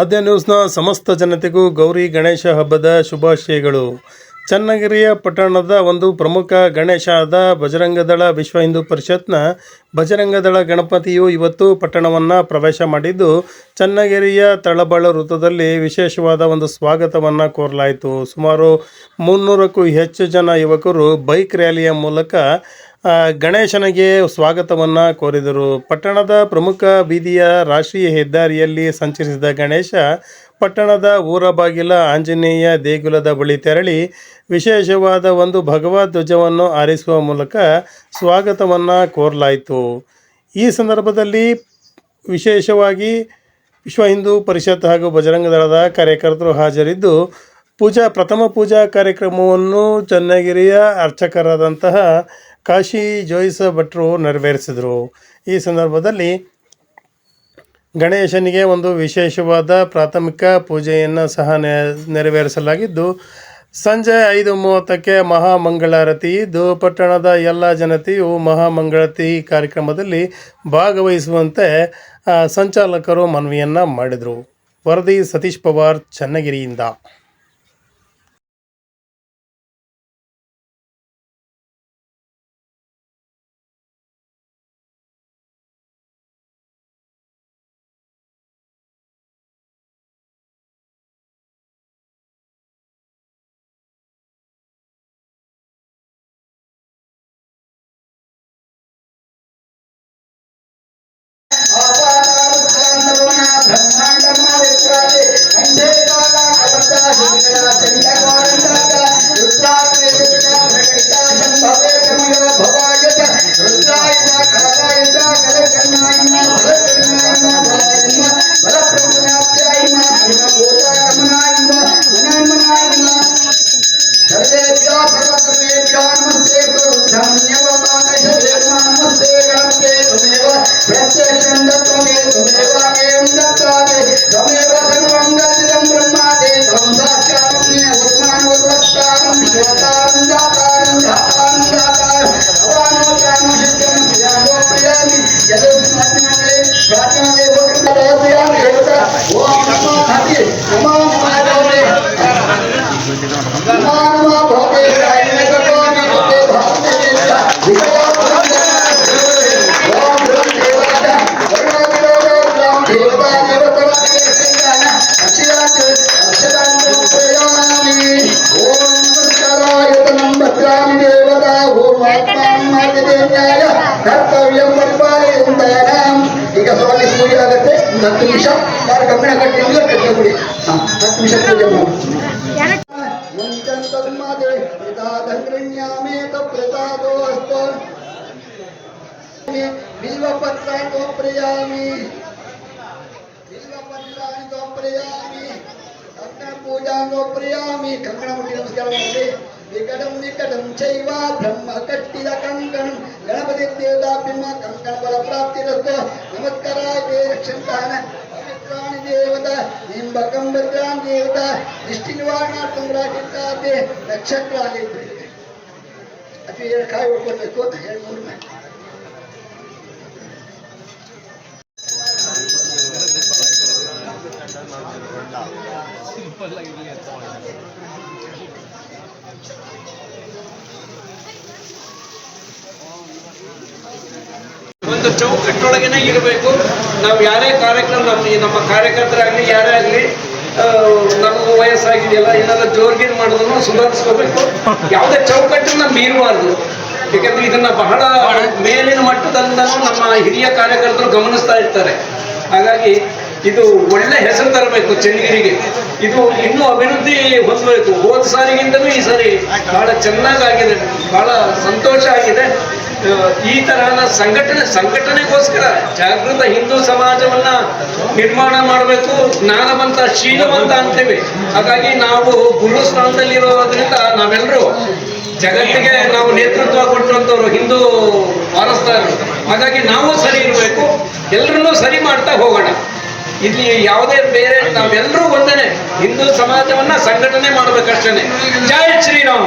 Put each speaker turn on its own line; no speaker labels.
ಆದ್ಯ ನ್ಯೂಸ್ನ ಸಮಸ್ತ ಜನತೆಗೂ ಗೌರಿ ಗಣೇಶ ಹಬ್ಬದ ಶುಭಾಶಯಗಳು. ಚನ್ನಗಿರಿಯ ಪಟ್ಟಣದ ಒಂದು ಪ್ರಮುಖ ಗಣೇಶ ಆದ ಬಜರಂಗದಳ ವಿಶ್ವ ಹಿಂದೂ ಪರಿಷತ್ನ ಬಜರಂಗದಳ ಗಣಪತಿಯು ಇವತ್ತು ಪಟ್ಟಣವನ್ನು ಪ್ರವೇಶ ಮಾಡಿದ್ದು, ಚನ್ನಗಿರಿಯ ತಳಬಾಳು ವೃತ್ತದಲ್ಲಿ ವಿಶೇಷವಾದ ಒಂದು ಸ್ವಾಗತವನ್ನು ಕೋರಲಾಯಿತು. ಸುಮಾರು ಮುನ್ನೂರಕ್ಕೂ ಹೆಚ್ಚು ಜನ ಯುವಕರು ಬೈಕ್ ರ್ಯಾಲಿಯ ಮೂಲಕ ಗಣೇಶನಿಗೆ ಸ್ವಾಗತವನ್ನು ಕೋರಿದರು. ಪಟ್ಟಣದ ಪ್ರಮುಖ ಬೀದಿಯ ರಾಷ್ಟ್ರೀಯ ಹೆದ್ದಾರಿಯಲ್ಲಿ ಸಂಚರಿಸಿದ ಗಣೇಶ ಪಟ್ಟಣದ ಊರ ಬಾಗಿಲ ಆಂಜನೇಯ ದೇಗುಲದ ಬಳಿ ತೆರಳಿ ವಿಶೇಷವಾದ ಒಂದು ಭಗವದ್ ಧ್ವಜವನ್ನು ಆರಿಸುವ ಮೂಲಕ ಸ್ವಾಗತವನ್ನು ಕೋರಲಾಯಿತು. ಈ ಸಂದರ್ಭದಲ್ಲಿ ವಿಶೇಷವಾಗಿ ವಿಶ್ವ ಹಿಂದೂ ಪರಿಷತ್ ಹಾಗೂ ಬಜರಂಗ ದಳದ ಕಾರ್ಯಕರ್ತರು ಹಾಜರಿದ್ದು, ಪೂಜಾ ಪ್ರಥಮ ಪೂಜಾ ಕಾರ್ಯಕ್ರಮವನ್ನು ಚನ್ನಗಿರಿಯ ಅರ್ಚಕರಾದಂತಹ ಕಾಶಿ ಜೋಯಿಸ ಭಟ್ರು ನೆರವೇರಿಸಿದರು. ಈ ಸಂದರ್ಭದಲ್ಲಿ ಗಣೇಶನಿಗೆ ಒಂದು ವಿಶೇಷವಾದ ಪ್ರಾಥಮಿಕ ಪೂಜೆಯನ್ನು ಸಹ ನೆರವೇರಿಸಲಾಗಿದ್ದು, ಸಂಜೆ ಐದು ಮೂವತ್ತಕ್ಕೆ ಮಹಾಮಂಗಳಾರತಿ. ಇದ್ದು ಪಟ್ಟಣದ ಎಲ್ಲ ಜನತೆಯು ಮಹಾಮಂಗಳಾರತಿ ಕಾರ್ಯಕ್ರಮದಲ್ಲಿ ಭಾಗವಹಿಸುವಂತೆ ಸಂಚಾಲಕರು ಮನವಿಯನ್ನು ಮಾಡಿದರು. ವರದಿ ಸತೀಶ್ ಪವಾರ್, ಚನ್ನಗಿರಿಯಿಂದ.
ಕರ್ತವ್ಯ ಪರಿಪಾಲಯಂತಾನಾಂ ಈಗ ಸ್ವಾಮಿ ಪೂಜೆ ಆಗುತ್ತೆ ಒಂದು ಹತ್ತು ನಿಮಿಷ ಯಾರು ಕಬ್ಬಿಣ ಕಟ್ಟಿಲ್ಲ ಕಟ್ಟಿಬಿಡಿ ಹತ್ತು ನಿಮಿಷ ಪೂಜೆ ಮಾಡಿ ಮುಂಚಂತನ್ಮಾದೆ ಪ್ರಸಾದಗೃಣ್ಯಾಮೇತ ಪ್ರಸಾದೋಸ್ತು ಬಿಲ್ವಪತ್ರಾಣಿ ತೋಪ್ರಯಾಮಿ ಬಿಲ್ವಪತ್ರಾಣಿ ತೋಪ್ರಯಾಮಿ ಕಂಕಣ ಪೂಜಾ ತೋಪ್ರಯಾಮಿ ಕಂಕಣ ಮುಟ್ಟಿ ನಮಸ್ಕಾರ ಮಾಡಿ ವಿಕಟಂ ವಿಕಟಂ ಚೈವ ಬ್ರಹ್ಮ ಕಟ್ಟಿದ ಕಂಕಣಂ ಗಣಪತಿ ದೇವತಾಭ್ಯಮ ಕಂಕಣ ಬಲ ಪ್ರಾಪ್ತಿರಸ್ತು ನಮಸ್ಕಾರ ರಕ್ಷಂತಾನ ಪವಿತ್ರಾಣಿ ದೇವತ ನಿಂಬಕಂ ಭದ್ರಾಂ ದೇವತ ದೃಷ್ಟಿ ನಿವಾರಣಾರ್ಥಂ ರಾಜಿತಾತೆ ನಕ್ಷತ್ರಾಲಿ ಅದು ಎರಡು ಕಾಯಿ ಹೊಡ್ಕೊಳ್ಬೇಕು ಎರಡು ಮೂರು ಮಾಡಿ
ಒಂದು ಚೌಕಟ್ಟೊಳಗೇನೆ ಇರಬೇಕು. ನಾವು ಯಾರೇ ಕಾರ್ಯಕ್ರಮ ನಮ್ಮ ನಮ್ಮ ಕಾರ್ಯಕರ್ತರಾಗಲಿ, ಯಾರೇ ಆಗಲಿ ನಮಗೂ ವಯಸ್ಸಾಗಿದೆಯಲ್ಲ, ಏನಾದ್ರು ಜೋರ್ಗೇನ್ ಮಾಡಿದ್ರು ಸುಧಾರಿಸ್ಕೋಬೇಕು. ಯಾವುದೇ ಚೌಕಟ್ಟನ್ನ ಮೀರಬಾರ್ದು. ಯಾಕಂದ್ರೆ ಇದನ್ನ ಬಹಳ ಮೇಲಿನ ಮಟ್ಟದಿಂದ ನಮ್ಮ ಹಿರಿಯ ಕಾರ್ಯಕರ್ತರು ಗಮನಿಸ್ತಾ ಇರ್ತಾರೆ. ಹಾಗಾಗಿ ಇದು ಒಳ್ಳೆ ಹೆಸರು ಚನ್ನಗಿರಿಗೆ ಇದು ಇನ್ನೂ ಅಭಿವೃದ್ಧಿ ಹೊಂದಬೇಕು. ಹೋದ ಸಾರಿಗಿಂತಲೂ ಈ ಸಾರಿ ಬಹಳ ಚೆನ್ನಾಗಾಗಿದೆ, ಬಹಳ ಸಂತೋಷ ಆಗಿದೆ. ಈ ತರಹದ ಸಂಘಟನೆ, ಸಂಘಟನೆಗೋಸ್ಕರ ಜಾಗೃತ ಹಿಂದೂ ಸಮಾಜವನ್ನ ನಿರ್ಮಾಣ ಮಾಡಬೇಕು. ಜ್ಞಾನವಂತ ಶೀಲವಂತ ಅಂತೇವೆ. ಹಾಗಾಗಿ ನಾವು ಗುರು ಸ್ಥಾನದಲ್ಲಿರೋದ್ರಿಂದ ನಾವೆಲ್ಲರೂ ಜಗತ್ತಿಗೆ ನಾವು ನೇತೃತ್ವ ಕೊಟ್ಟಂತವ್ರು ಹಿಂದೂ ವಾರಸ್ತಾರರು ಹಾಗಾಗಿ ನಾವು ಸರಿ ಇರಬೇಕು. ಎಲ್ಲರನ್ನೂ ಸರಿ ಮಾಡ್ತಾ ಹೋಗೋಣ. ಇಲ್ಲಿ ಯಾವುದೇ ಬೇರೆ ನಾವೆಲ್ಲರೂ ಒಂದೇನೆ. ಹಿಂದೂ ಸಮಾಜವನ್ನ ಸಂಘಟನೆ ಮಾಡ್ಬೇಕಷ್ಟೇನೆ. ಜೈ ಶ್ರೀರಾಮ್.